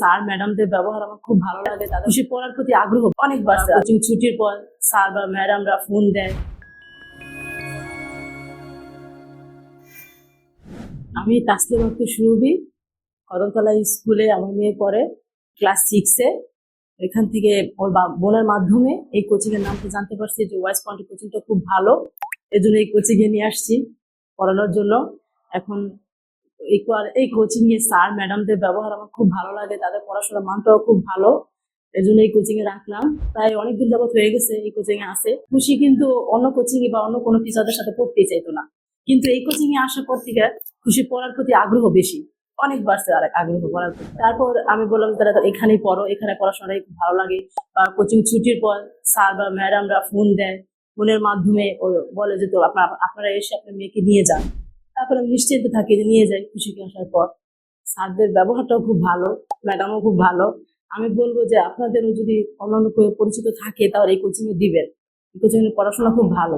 Sir, ম্যাডামদের ব্যবহার আমার খুব ভালো লাগে, তাদের খুশি পড়ার প্রতি আগ্রহ অনেক বাড়ছে কোচিং ছুটির পর স্যার বা ম্যাডামরা ফোন দেয়। আমি তাসলিম আক্তার সুরভি, কদমতলা স্কুলে আমার মেয়ে পড়ে ক্লাস সিক্সে এখান থেকে ওর বোনের মাধ্যমে এই কোচিং এর নামটা জানতে পারছি যে ওয়াইস পয়েন্ট কোচিংটা খুব ভালো। এই জন্য এই কোচিং এ নিয়ে আসছি পড়ানোর জন্য। এখন এই কোচিং এ স্যার ম্যাডামদের ব্যবহার আমার খুব ভালো লাগে, তাদের পড়াশোনার মানটাও খুব ভালো এই জন্য এই কোচিং এ রাখলাম। প্রায় অনেকদিন যাবত হয়ে গেছে এই কোচিং এ আছে খুশি কিন্তু অন্য কোচিং এ বা অন্য কোনো টিচারদের সাথে পড়তেই চাইতো না। কিন্তু এই কোচিং এ আসার পর থেকে খুশি পড়ার প্রতি আগ্রহ বেশি। অনেক বাড়ছে আর আগ্রহ পড়ার প্রতি। তারপর আমি বললাম তারা এখানেই পড়ো, এখানে পড়াশোনাটাই খুব ভালো লাগে। বা কোচিং ছুটির পর স্যার বা ম্যাডামরা ফোন দেয় ফোনের মাধ্যমে বলে যে তো আপনারা এসে আপনার মেয়েকে নিয়ে যান। তারপর আমি নিশ্চিন্ত থাকি যে নিয়ে যাই খুশিকে আসার পর। স্যারদের ব্যবহারটাও খুব ভালো, ম্যাডামও খুব ভালো। আমি বলব যে আপনাদেরও যদি অন্যান্য পরিচিত থাকে তাহলে এই কোচিংয়ে দিবেন। এই কোচিংয়ের পড়াশোনা খুব ভালো।